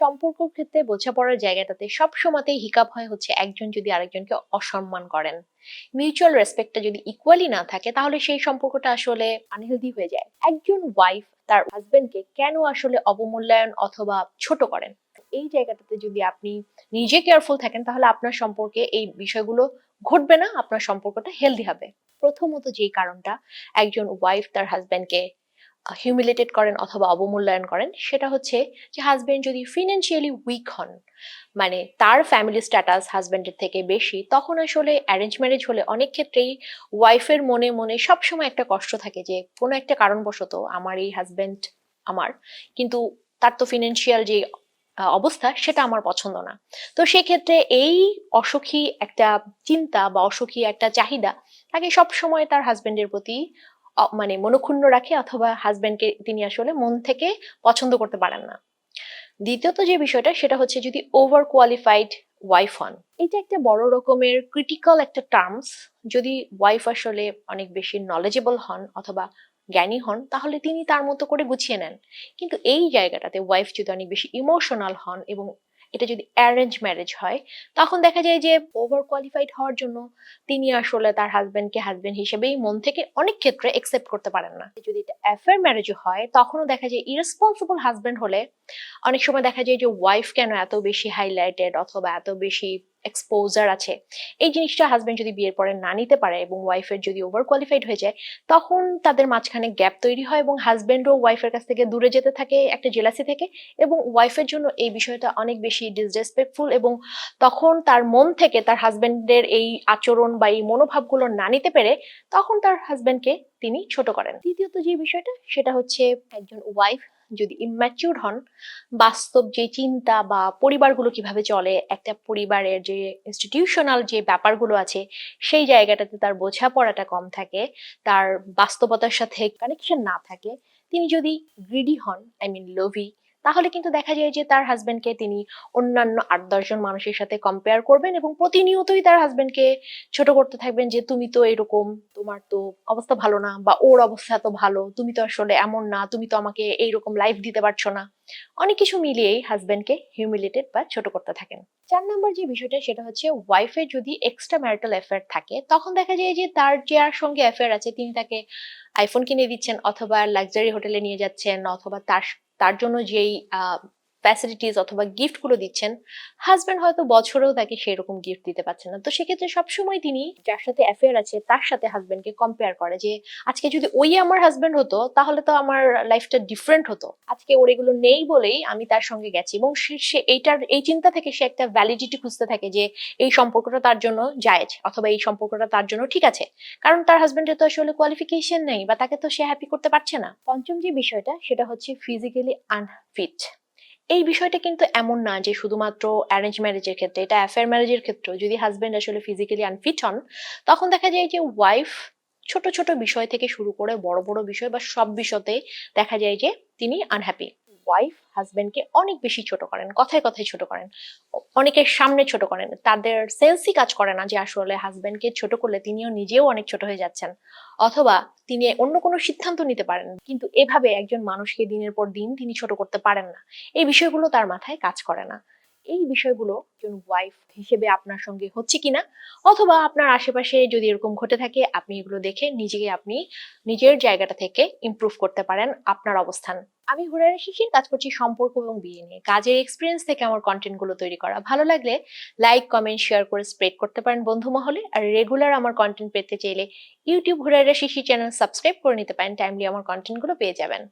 সম্পর্ক ক্ষেত্রে বোঝাপড়ার জায়গাটাতে সব সময়তেই হিকাপ হয় হচ্ছে একজন যদি আরেকজনকে অসম্মান করেন। মিউচুয়াল রেসপেক্টটা যদি ইকুয়ালি না থাকে, তাহলে সেই সম্পর্কটা আসলে আনহেলদি হয়ে যায়। একজন ওয়াইফ তার হাজবেন্ডকে কেন আসলে অবমূল্যায়ন অথবা ছোট করেন? এই জায়গাটাতে যদি আপনি নিজে কেয়ারফুল থাকেন, তাহলে আপনার সম্পর্কে এই বিষয়গুলো ঘটবে না, আপনার সম্পর্কটা হেলদি হবে। প্রথমত যেই কারণটা, একজন ওয়াইফ তার হাজবেন্ডকে হিউমিলেটেড করেন অথবা অবমূল্যায়ন করেন, সেটা হচ্ছে যে হাজব্যান্ড যদি ফিনান্সিয়ালি উইক হন মানে তার ফ্যামিলি স্ট্যাটাস হাজব্যান্ডের থেকে বেশি, তখন আসলে অ্যারেঞ্জ ম্যারেজ হলে অনেক ক্ষেত্রেই ওয়াইফের মনে মনে সবসময় একটা কষ্ট থাকে যে কোনো একটা কারণবশত আমার এই হাজব্যান্ড আমার, কিন্তু তার তো ফিনান্সিয়াল যে অবস্থা সেটা আমার পছন্দ না। তো সেক্ষেত্রে এই অসুখী একটা চিন্তা বা অসুখী একটা চাহিদা, তাকে সব সময় তার হাজব্যান্ডের প্রতি মানে মনক্ষুণ্ণ রাখে অথবা হাজব্যান্ডকে তিনি আসলে মন থেকে পছন্দ করতে পারেন না। দ্বিতীয়ত যে বিষয়টা, সেটা হচ্ছে যদি ওভার কোয়ালিফাইড ওয়াইফ হন। এটা একটা বড় রকমের ক্রিটিক্যাল একটা টার্মস যদি ওয়াইফ আসলে অনেক বেশি নলেজেবল হন অথবা জ্ঞানী হন, তাহলে তিনি তার মতো করে গুছিয়ে নেন। কিন্তু এই জায়গাটাতে ওয়াইফ যদি অনেক বেশি ইমোশনাল হন এবং এটা যদি অ্যারেঞ্জ ম্যারেজ হয়, তখন দেখা যায় যে ওভার কোয়ালিফাইড হওয়ার জন্য তিনি আসলে তার হাজব্যান্ডকে হাজব্যান্ড হিসেবেই মন থেকে অনেক ক্ষেত্রে একসেপ্ট করতে পারেন না। যদি এটা অ্যাফেয়ার ম্যারেজও হয়, তখনও দেখা যায় ইরেসপন্সিবল হাজবেন্ড হলে অনেক সময় দেখা যায় যে ওয়াইফ কেন এত বেশি হাইলাইটেড অথবা এত বেশি এক্সপোজার আছে। এই জিনিসটা হাজবেন্ড যদি বিয়ের পরে না নিতে পারে এবং ওয়াইফের যদি ওভার কোয়ালিফাইড হয়ে যায়, তখন তাদের মাঝখানে গ্যাপ তৈরি হয় এবং হাজবেন্ডও ওয়াইফের কাছ থেকে দূরে যেতে থাকে, একটা জেলাসি থেকে এবং ওয়াইফের জন্য এই বিষয়টা অনেক বেশি ডিসরেসপেক্টফুল এবং তখন তার মন থেকে তার হাজবেন্ডের এই আচরণ বা এই মনোভাবগুলো না নিতে পেরে তখন তার হাজবেন্ডকে তিনি ছোট করেন। দ্বিতীয়ত যে বিষয়টা, সেটা হচ্ছে একজন ওয়াইফ যদি ইম্যাচিউর হন, বাস্তব যে চিন্তা বা পরিবারগুলো কীভাবে চলে, একটা পরিবারের যে ইনস্টিটিউশনাল যে ব্যাপারগুলো আছে, সেই জায়গাটাতে তার বোঝাপড়াটা কম থাকে, তার বাস্তবতার সাথে কানেকশন না থাকে, তিনি যদি গ্রিডি হন আই মিন লোভি তাহলে কিন্তু দেখা যায় যে তার হাজবেন্ডকে তিনি অন্যান্য আট দশজন মানুষের সাথে কম্পেয়ার করবেন এবং প্রতিনিয়তই তার হাজবেন্ডকে ছোট করতে থাকবেন যে, তুমি তো এরকম, তোমার তো অবস্থা ভালো না বা ওর অবস্থা তো ভালো, তুমি তো আসলে এমন না, তুমি তো আমাকে এইরকম লাইফ দিতে পারছ না। অনেক কিছু মিলিয়েই হাজবেন্ডকে হিউমিলেটেড বা ছোট করতে থাকেন। চার নম্বর যে বিষয়টা, সেটা হচ্ছে ওয়াইফের যদি এক্সট্রা ম্যারিটাল অ্যাফেয়ার থাকে, তখন দেখা যায় যে তার যার সঙ্গে অ্যাফেয়ার আছে, তিনি তাকে আইফোন কিনে দিচ্ছেন অথবা লাক্সারি হোটেলে নিয়ে যাচ্ছেন অথবা তার তার জন্য যেই ফ্যাসিলিটিস অথবা গিফটগুলো দিচ্ছেন হাজব্যান্ড হয়তো বছরেও তাকে সেরকম গিফট দিতে পারছেন না। তো সেক্ষেত্রে সবসময় তিনি যার সাথে অ্যাফেয়ার আছে, তার সাথে হাজব্যান্ডকে কম্পেয়ার করে যে, আজকে যদি ওই আমার হাজব্যান্ড হতো, তাহলে তো আমার লাইফটা ডিফারেন্ট হতো। আজকে ওর এগুলো নেই বলেই আমি তার সঙ্গে গেছি এবং সে এইটার, এই চিন্তা থেকে সে একটা ভ্যালিডিটি খুঁজতে থাকে যে, এই সম্পর্কটা তার জন্য জায়েজ অথবা এই সম্পর্কটা তার জন্য ঠিক আছে। কারণ তার হাজবেন্ডের তো আসলে কোয়ালিফিকেশন নেই বা তাকে তো সে হ্যাপি করতে পারছে না। পঞ্চম যে বিষয়টা, সেটা হচ্ছে ফিজিক্যালি আনফিট এই বিষয়টা কিন্তু এমন না যে শুধুমাত্র অ্যারেঞ্জ ম্যারেজের ক্ষেত্রে, এটা অ্যাফেয়ার ম্যারেজের ক্ষেত্রে যদি হাজব্যান্ড আসলে ফিজিক্যালি আনফিট হন, তখন দেখা যায় যে ওয়াইফ ছোট ছোট বিষয় থেকে শুরু করে বড় বড় বিষয় বা সব বিষয়তে দেখা যায় যে তিনি আনহ্যাপি ওয়াইফ হাজবেন্ডকে অনেক বেশি ছোট করেন, কথায় কথায় ছোট করেন, অনেকের সামনে ছোট করেন, তাদের সেন্সই কাজ করে না যে আসলে হাজবেন্ডকে ছোট করলে তিনিও নিজেও অনেক ছোট হয়ে যাচ্ছেন, অথবা তিনি অন্য কোনো সিদ্ধান্ত নিতে পারেন, কিন্তু এভাবে একজন মানুষকে দিনের পর দিন তিনি ছোট করতে পারেন না, এই বিষয়গুলো তার মাথায় কাজ করে না। এই বিষয়গুলো একজন ওয়াইফ হিসেবে আপনার সঙ্গে হচ্ছে কিনা? অথবা আপনার আশেপাশে যদি এরকম ঘটে থাকে, আপনি এগুলো দেখে নিজেকে আপনি নিজের জায়গাটা থেকে ইমপ্রুভ করতে পারেন আপনার অবস্থান। আমি হুরারা শিশির, কাজ করছি সম্পর্ক এবং বিয়ে নিয়ে। কাজের এক্সপিরিয়েন্স থেকে আমার কন্টেন্টগুলো তৈরি করা। ভালো লাগলে লাইক কমেন্ট শেয়ার করে স্প্রেড করতে পারেন বন্ধু মহলে। আর রেগুলার আমার কন্টেন্ট পেতে চাইলে ইউটিউব হুরারা শিশি চ্যানেল সাবস্ক্রাইব করে নিতে পারেন। টাইমলি আমার কন্টেন্টগুলো পেয়ে যাবেন।